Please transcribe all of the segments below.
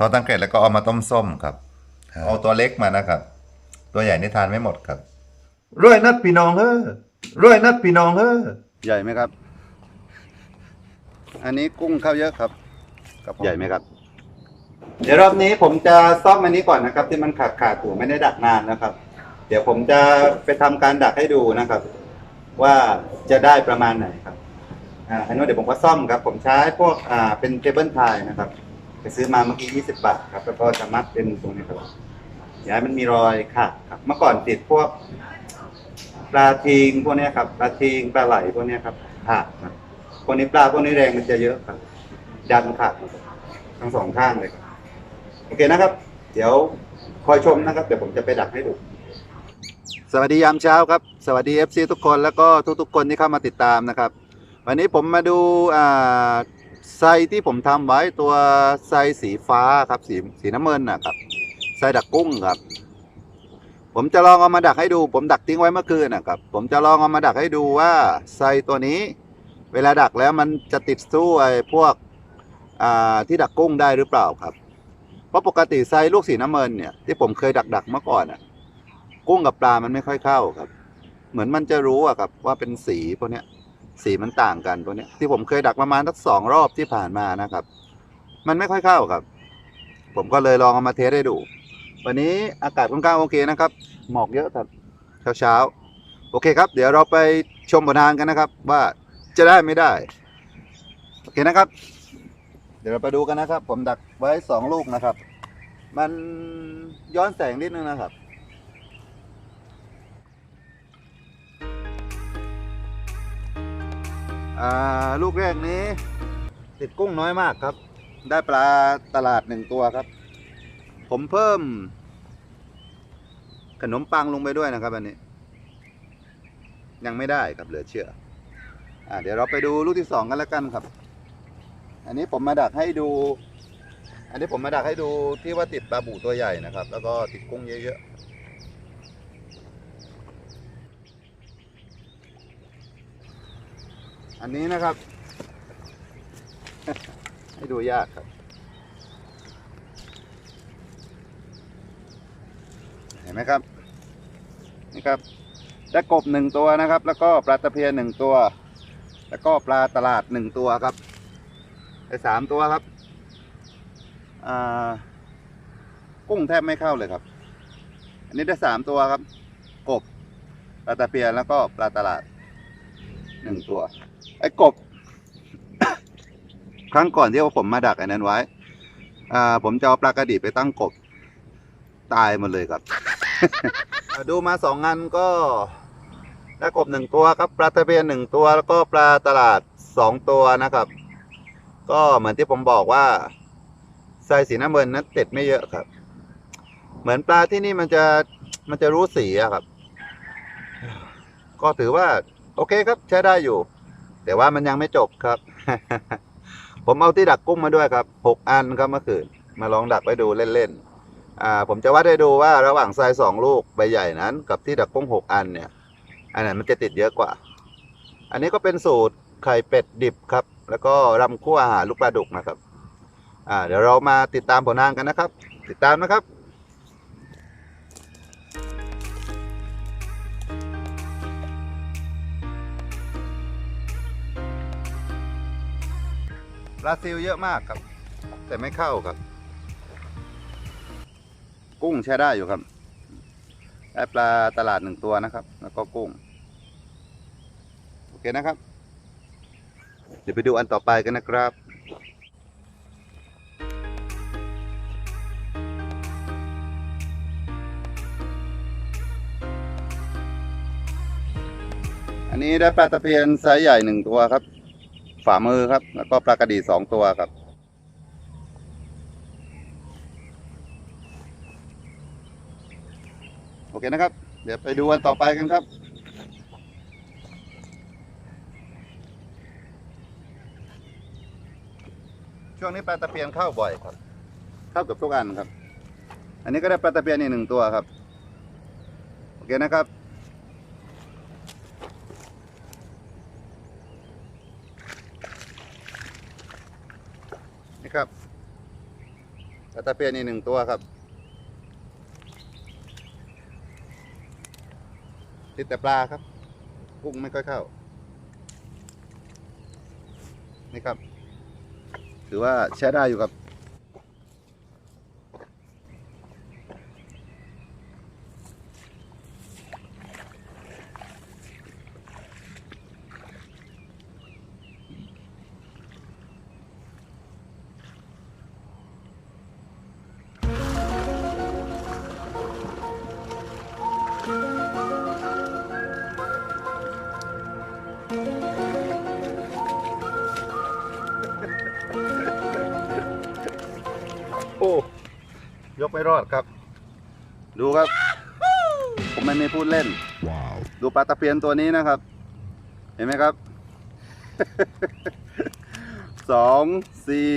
ทอดตั้งเกล็ดแล้วก็เอามาต้มส้มครับ ครับ เอาตัวเล็กมานะครับ ตัวใหญ่นี่ทานไม่หมดครับ ร้อยนัดพี่น้องเฮ้อร้อยนัดพี่น้องเฮ้อใหญ่ไหมครับ อันนี้กุ้งเข้าเยอะครับใหญ่ไหมครับ เดี๋ยวรอบนี้ผมจะซ่อมอันนี้ก่อนนะครับ ที่มันขาดขาดๆอยู่ไม่ได้ดักนานนะครับ เดี๋ยวผมจะไปทำการดักให้ดูนะครับ ว่าจะได้ประมาณไหนครับ อ่าอันนี้นเดี๋ยวผมก็ซ่อมครับ ผมใช้พวกอ่าเป็นเคเบิลไทยนะครับ ไปซื้อมาเมื่อกี้ 20 บาทครับ แล้วก็จะมัดเป็นตรงนี้ครับอย่าให้มันมีรอยขาดครับ เมื่อก่อนติดพวกปลาทิงพวกเนี้ยครับ ปลาทิงปลาไหลพวกเนี้ยครับขาดครับพวกนี้ปลาพวกนี้แรงมันจะเยอะครับ ดันขาดหมดครับทั้งสองข้างเลยครับ โอเคนะครับ เดี๋ยวคอยชมนะครับ เดี๋ยวผมจะไปดักให้ดู สวัสดียามเช้าครับ สวัสดี FC ทุกคนแล้วก็ทุกๆคนที่เข้ามาติดตามนะครับ วันนี้ผมมาดูอ่า ไซที่ผมทำไว้ตัวไซสีฟ้าครับสีสีน้ำเงินนะครับไซดักกุ้งครับ ผมจะลองเอามาดักให้ดู ผมดักทิ้งไว้เมื่อคืนนะครับ ผมจะลองเอามาดักให้ดูว่าไซตัวนี้ เวลาดักแล้วมันจะติดสู้ไอ้พวกอ่าที่ดักกุ้งได้หรือเปล่าครับ เพราะปกติไซลูกสีน้ำเงินเนี่ยที่ผมเคยดักดักเมื่อก่อนอะกุ้งกับปลามันไม่ค่อยเข้าครับ เหมือนมันจะรู้อะครับว่าเป็นสีพวกเนี้ย สีมันต่างกันพวนี้ที่ผมเคยดักประมาณสักสองรอบที่ผ่านมานะครับ มันไม่ค่อยเข้าครับ ผมก็เลยลองเอามาเทสให้ดู วันนี้อากาศค่อนข้างโอเคนะครับ หมอกเยอะครับเช้าเช้าๆโอเคครับ เดี๋ยวเราไปชมผลงานกันนะครับ ว่าจะได้ไม่ได้โอเคนะครับ เดี๋ยวเราไปดูกันนะครับ ผมดักไว้สองลูกนะครับ มันย้อนแสงนิดนึงนะครับ ลูกแรกนี้ ติดกุ้งน้อยมากครับ ได้ปลาตลาดหนึ่งตัวครับ ผมเพิ่ม ขนมปังลงไปด้วยนะครับอันนี้ ยังไม่ได้ครับเหลือเชื่ออเดี๋ยวเราไปดูลูกที่สองกันแล้วกันครับ อันนี้ผมมาดักให้ดู อันนี้ผมมาดักให้ดูที่ว่าติดปลาบูตัวใหญ่นะครับ แล้วก็ติดกุ้งเยอะๆ อันนี้นะครับ ให้ดูยากครับเห็นไหมครับ นี่ครับได้กบหนึ่งตัวนะครับ แล้วก็ปลาตะเพียนหนึ่งตัว แล้วก็ปลาตลาดหนึ่งตัวครับได้สามตัวครับกุ้งแทบไม่เข้าเลยครับ อันนี้ได้สามตัวครับ กบปลาตะเพียนแล้วก็ปลาตลาดหนึ่งตัว ไอ้กบ ครั้งก่อนที่ว่าผมมาดักอันนั้นไว้ อ่า ผมจะเอาปลากระดีไปตั้งกบ ตายหมดเลยครับ ดูมาสองงานก็ได้กบหนึ่งตัวครับ ปลาตะเพียนหนึ่งตัวแล้วก็ปลาตลาดสองตัวนะครับ ก็เหมือนที่ผมบอกว่าไซสีน้ำเงินนั้นติดไม่เยอะครับ เหมือนปลาที่นี่มันจะมันจะรู้สีอะครับ ก็ถือว่า โอเคครับใช้ได้อยู่ แต่ว่ามันยังไม่จบครับ ผมเอาที่ดักกุ้งมาด้วยครับหกอันครับเมื่อคืนมาลองดักไว้ดูเล่นๆอ่าผมจะวัดให้ดูว่าระหว่างทรายสองลูกใบใหญ่นั้น กับที่ดักกุ้งหกอันเนี่ย อันไหนมันจะติดเยอะกว่า อันนี้ก็เป็นสูตรไข่เป็ดดิบครับ แล้วก็รำคั่วอาหารลูกปลาดุกนะครับ อ่า เดี๋ยวเรามาติดตามผลงานกันนะครับ ติดตามนะครับ บราซิลเยอะมากครับ แต่ไม่เข้าครับ กุ้งใช้ได้อยู่ครับได้ปลาตลาดหนึ่งตัวนะครับ แล้วก็กุ้ง โอเคนะครับ เดี๋ยวไปดูอันต่อไปกันนะครับอันนี้ได้ปลาตะเพียนไซส์ใหญ่หนึ่งตัวครับ ฝ่ามือครับ แล้วก็ปลากระดีสองตัวครับ โอเคนะครับ เดี๋ยวไปดูวันต่อไปกันครับช่วงนี้ปลาตะเพียนเข้าบ่อยครับ เข้ากับทุกอันครับ อันนี้ก็ได้ปลาตะเพียนอีกหนึ่งตัวครับ โอเคนะครับ นี่ครับ ปลา ตะเพียนอีกหนึ่งตัวครับ ติดแต่ปลาครับ กุ้งไม่ค่อยเข้า นี่ครับ ถือว่าใช้ได้อยู่ครับ กไม่รอดครับ ดูครับ ผมไม่ไม่พูดเล่น ดูปลาตะเพียนตัวนี้นะครับ เห็นไหมครับ สองสี่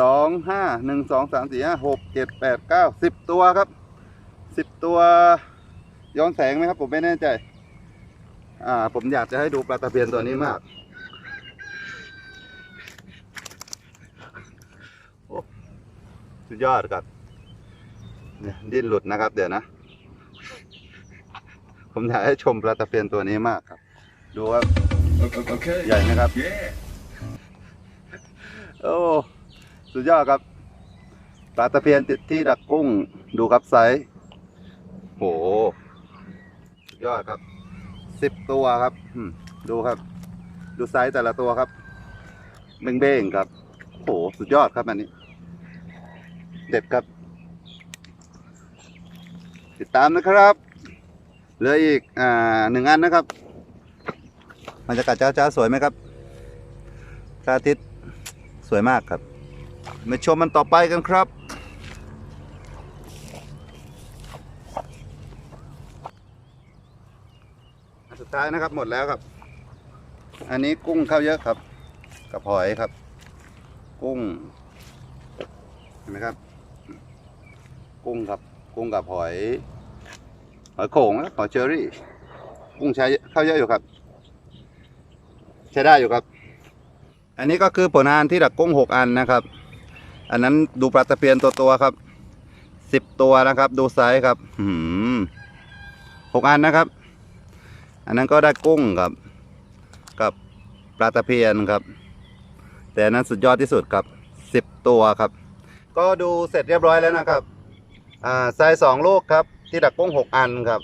สองห้าหนึ่งสองสามสี่ห้าหกเจ็ดแปดเก้าสิบตัวครับสิบตัวย้อนแสงไหมครับ ผมไม่แน่ใจ อ่า ผมอยากจะให้ดูปลาตะเพียนตัวนี้มากสุดยอดครับเนี่ย ดิ้นหลุดนะครับ เดี๋ยวนะ ผมอยากให้ชมปลาตะเพียนตัวนี้มากครับ ดูครับ Okay. ใหญ่ไหมครับ Yeah. โอ้ สุดยอดครับ ปลาตะเพียนติดที่ดักกุ้ง ดูครับไซส์โหสุดยอดครับ สิบตัวครับ ดูครับ ดูไซส์แต่ละตัวครับ เบ้งๆครับ โห สุดยอดครับอันนี้ เด็ดครับ ติดตามนะครับ เหลืออีกอ่าหนึ่งอันนะครับบรรยากาศเจ้าๆสวยไหมครับพระอาทิตย์สวยมากครับ มาชมมันต่อไปกันครับอันสุดท้ายนะครับหมดแล้วครับ อันนี้กุ้งเข้าเยอะครับ กับหอยครับ กุ้ง เห็นไหมครับ กุ้งครับ กุ้งกับหอยหอยโข่งนะหอยเชอรี่ กุ้งใช้เข้าเยอะอยู่ครับ ใช้ได้อยู่ครับ อันนี้ก็คือผลงานที่ดักกุ้งหกอันนะครับ อันนั้นดูปลาตะเพียนตัวตัวครับสิบตัวนะครับ ดูไซส์ครับหืมหกอันนะครับ อันนั้นก็ได้กุ้งกับ กับปลาตะเพียนครับ แต่นนั้นสุดยอดที่สุดครับสิบตัวครับ ก็ดูเสร็จเรียบร้อยแล้วนะครับ อ่าไซส์สองลูกครับ ที่ดักกุ้งหกอันครับ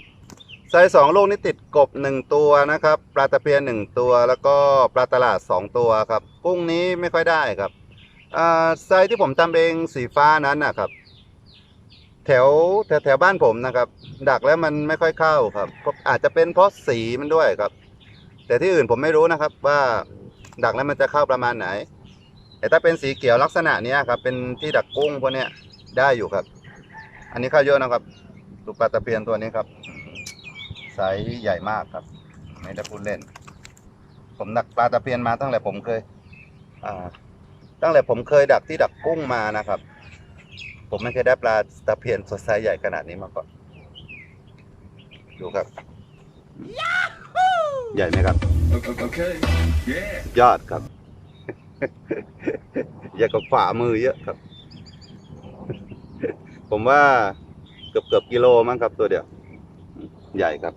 ไซส์สองลูกนี่ติดกบหนึ่งตัวนะครับ ปลาตะเพียนหนึ่งตัว แล้วก็ปลาตลาดสองตัวครับ กุ้งนี้ไม่ค่อยได้ครับอ่าไซส์ที่ผมทำเองสีฟ้านั้นนะครับ แถวแถวแถวบ้านผมนะครับ ดักแล้วมันไม่ค่อยเข้าครับอาจจะเป็นเพราะสีมันด้วยครับ แต่ที่อื่นผมไม่รู้นะครับว่าดักแล้วมันจะเข้าประมาณไหน แต่ถ้าเป็นสีเขียวลักษณะนี้ครับ เป็นที่ดักกุ้งพวกนี้ได้อยู่ครับ อันนี้เข้าเยอะนะครับดูปลาตะเพียนตัวนี้ครับไซส์ใหญ่มากครับ ไม่ได้พูดเล่น ผมดักปลาตะเพียนมาตั้งแต่ผมเคย อ่า ตั้งแต่ผมเคยดักที่ดักกุ้งมานะครับ ผมไม่เคยได้ปลาตะเพียนสดไซส์ใหญ่ขนาดนี้มาก่อนดูครับ ใหญ่ไหมครับ Okay. Yeah. ยอดครับ ใหญ่กว่าฝ่ามือเยอะครับ ผมว่าเกือบเกือบกิโลมั้งครับ ตัวเดียว ใหญ่ครับ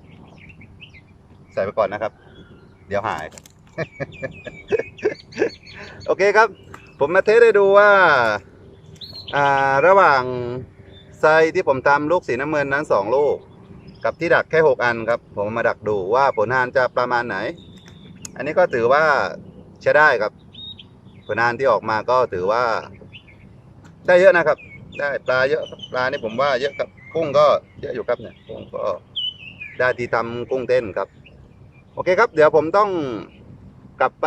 ใส่ไปก่อนนะครับ เดี๋ยวหาย โอเคครับ ผมมาเทสให้ดูว่า อ่า ระหว่างไซที่ผมทำลูกสีน้ำเงินนั้นสองลูก กับที่ดักแค่หกอันครับ ผมมาดักดูว่าผลงานจะประมาณไหน อันนี้ก็ถือว่าใช้ได้ครับ ผลงานที่ออกมาก็ถือว่า ได้เยอะนะครับ ได้ปลาเยอะครับปลานี่ผมว่าเยอะครับกุ้งก็เยอะอยู่ครับเนี่ยกุ้งก็ได้ที่ทำกุ้งเต้นครับ โอเคครับ เดี๋ยวผมต้องกลับไป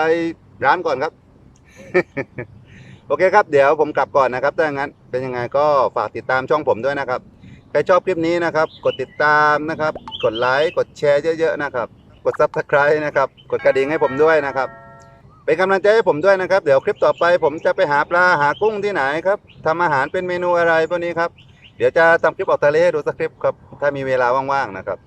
ร้านก่อนครับ โอเคครับ เดี๋ยวผมกลับก่อนนะครับถ้าอย่างนั้นเป็นยังไงก็ฝากติดตามช่องผมด้วยนะครับใครชอบคลิปนี้นะครับ กดติดตามนะครับ กดไลค์กดแชร์เยอะๆนะครับ กด subscribe นะครับ กดกระดิ่งให้ผมด้วยนะครับ เป็นกำลังใจให้ผมด้วยนะครับ เดี๋ยวคลิปต่อไป ผมจะไปหาปลาหากุ้งที่ไหนครับทำอาหารเป็นเมนูอะไรพวกนี้ครับ เดี๋ยวจะทำคลิปออกทะเลให้ดูสักคลิปครับ ถ้ามีเวลาว่างๆนะครับ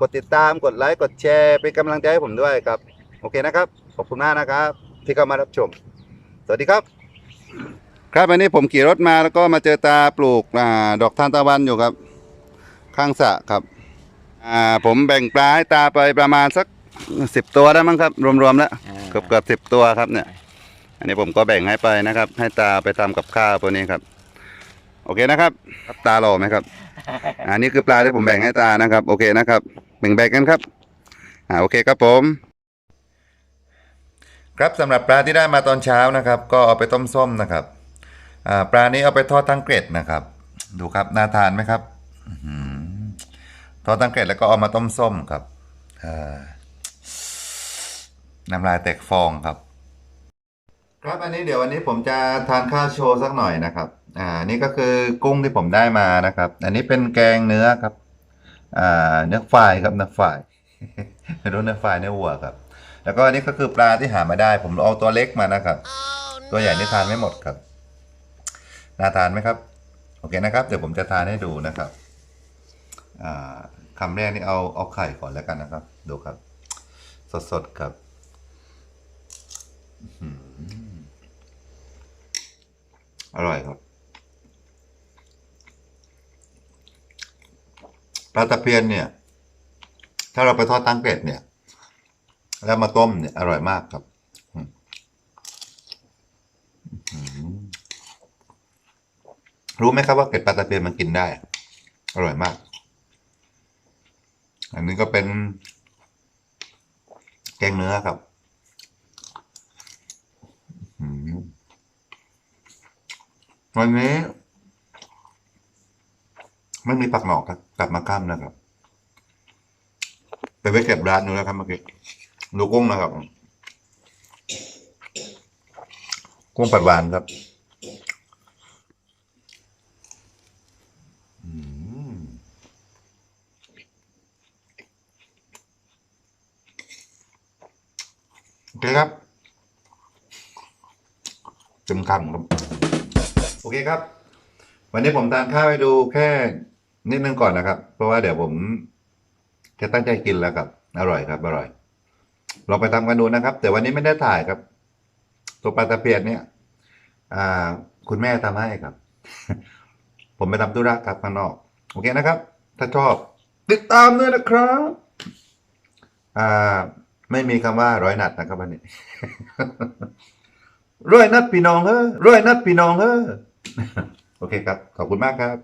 กดติดตามกดไลค์กดแชร์เป็นกำลังใจให้ผมด้วยครับ โอเคนะครับ ขอบคุณมากนะครับ ที่เข้ามารับชม สวัสดีครับ ครับวันนี้ผมขี่รถมาแล้วก็มาเจอตาปลูกอดอกทานตะวันอยู่ครับ ข้างสระครับผมแบ่งปลาให้ตาไปประมาณสัก สิบตัวได้มั้งครับ รวมๆแล้วเกือบเกือบสิบตัวครับเนี่ย อันนี้ผมก็แบ่งให้ไปนะครับ ให้ตาไปทำกับข้าวพวกนี้ครับ โอเคนะครับครับตาหล่อไหมครับ อันนี้คือปลาที่ผมแบ่งให้ตานะครับ โอเคนะครับแบ่งๆกันครับ อ่าโอเคครับผม ครับสำหรับปลาที่ได้มาตอนเช้านะครับ ก็เอาไปต้มส้มนะครับอ่าปลานี้เอาไปทอดทั้งเกล็ดนะครับ ดูครับน่าทานไหมครับอื้อหือทอดทั้งเกล็ดแล้วก็เอามาต้มส้มครับอ่า น้ำลายแตกฟองครับ ครับอันนี้เดี๋ยววันนี้ผมจะทานข้าวโชว์สักหน่อยนะครับ อ่านี่ก็คือกุ้งที่ผมได้มานะครับ อันนี้เป็นแกงเนื้อครับ อ่าเนื้อฝ่ายครับเนื้อฝ่ายไม่รู้เนื้อฝ่ายเนื้อวัวครับ แล้วก็อันนี้ก็คือปลาที่หามาได้ ผมเอาตัวเล็กมานะครับ ตัวใหญ่นี่ทานไม่หมดครับน่าทานไหมครับ โอเคนะครับ เดี๋ยวผมจะทานให้ดูนะครับ อ่าคำแรกนี่เอาเอาไข่ก่อนแล้วกันนะครับ ดูครับ สดๆครับ อร่อยครับ ปลาตะเพียนเนี่ย ถ้าเราไปทอดตั้งเกล็ดเนี่ย แล้วมาต้มเนี่ย อร่อยมากครับรู้ไหมครับว่าเกล็ดปลาตะเพียนมันกินได้ อร่อยมาก อันนี้ก็เป็น แกงเนื้อครับ วันนี้ไม่มีผักหนอกครับกลับมาข้ามนะครับ ไปไว้เก็บร้านนู้นแล้วครับเมื่อกี้ดูกุ้งนะครับ กุ้งปัดหวานครับอืมโอเคครับ จมคำครับโอเคครับ วันนี้ผมทานข้าวให้ดูแค่นิดนึงก่อนนะครับ เพราะว่าเดี๋ยวผมจะตั้งใจกินแล้วครับ อร่อยครับ อร่อยลองไปทำกันดูนะครับ แต่วันนี้ไม่ได้ถ่ายครับ ตัวปลาตะเพียนเนี่ยคุณแม่ทำให้ครับ ผมไปทำธุระครับข้างนอก โอเคนะครับ ถ้าชอบ ติดตามด้วยนะครับอ่าไม่มีคำว่าร้อยนัดนะครับวันนี้ ร้อยนัดพี่น้องเฮ้อร้อยนัดพี่น้องเฮ้อโอเคครับ ขอบคุณมากครับ